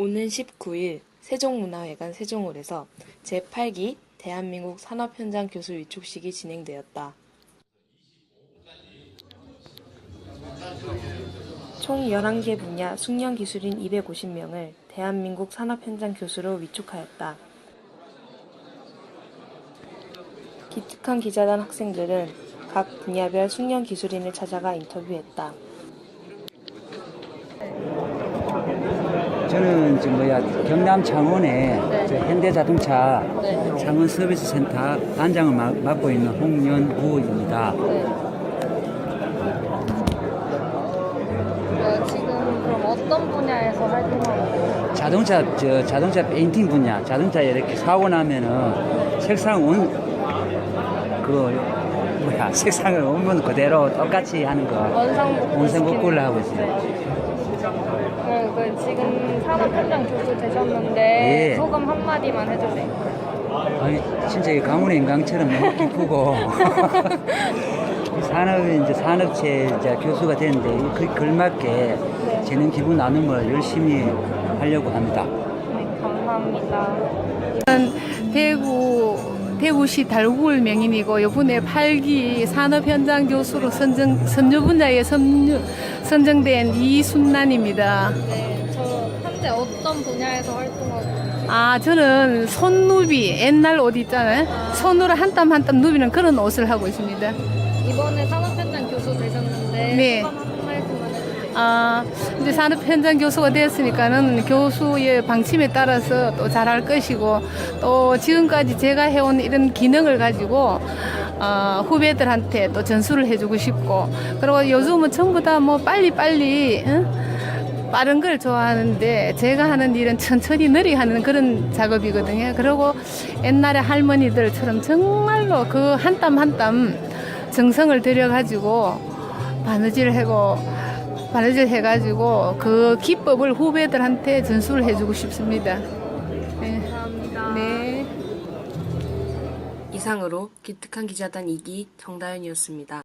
오는 19일 세종문화회관 세종홀에서 제8기 대한민국 산업현장 교수 위촉식이 진행되었다. 총 11개 분야 숙련 기술인 250명을 대한민국 산업현장 교수로 위촉하였다. 기특한 기자단 학생들은 각 분야별 숙련 기술인을 찾아가 인터뷰했다. 저는 저 뭐야 경남 창원의 저 현대자동차 창원 서비스 센터 단장을 마- 맡고 있는 홍연구입니다. 어, 지금 그럼 어떤 분야에서 활동하고 계세요? 자동차 저 자동차 페인팅 분야, 자동차 이렇게 사고 나면은 색상 원 그거 뭐야 색상을 원본 그대로 똑같이 하는 거. 원상복구 원상 복구를 하고 있어요. 네, 그 지금 산업 현장 교수 되셨는데 예. 소감 한 마디만 해주세요. 아니 진짜 이 가문의 인강처럼 너무 기쁘고 산업 이제 산업체 이제 교수가 되는데 그 걸맞게 재능 기부 나눔을 열심히 하려고 합니다. 네, 감사합니다. 대구 대구시 달구울 명인이고 이번에 8기 산업 현장 교수로 선정 선조 분야에 선유, 선정된 이순란입니다. 네, 저 현재 어떤 분야에서 활동하고 계세요? 아 저는 손누비 옛날 옷 있잖아요. 손으로 한 땀 한 땀 누비는 그런 옷을 하고 있습니다. 이번에 산업 현장 교수 되셨는데 네. 소감 한 말씀만 해주세요. 아 이제 산업 현장 교수가 되었으니까는 교수의 방침에 따라서 또 잘할 것이고 또 지금까지 제가 해온 이런 기능을 가지고 어, 후배들한테 또 전수를 해주고 싶고 그리고 요즘은 전부 다 뭐 빨리 빨리 빠른 걸 좋아하는데 제가 하는 일은 천천히 느리 하는 그런 작업이거든요. 그리고 옛날에 할머니들처럼 정말로 그 한 땀 한 땀 정성을 들여가지고 바느질 하고 바느질 해가지고 그 기법을 후배들한테 전수를 해주고 싶습니다. 이상으로 기특한 기자단 2기 정다현이었습니다.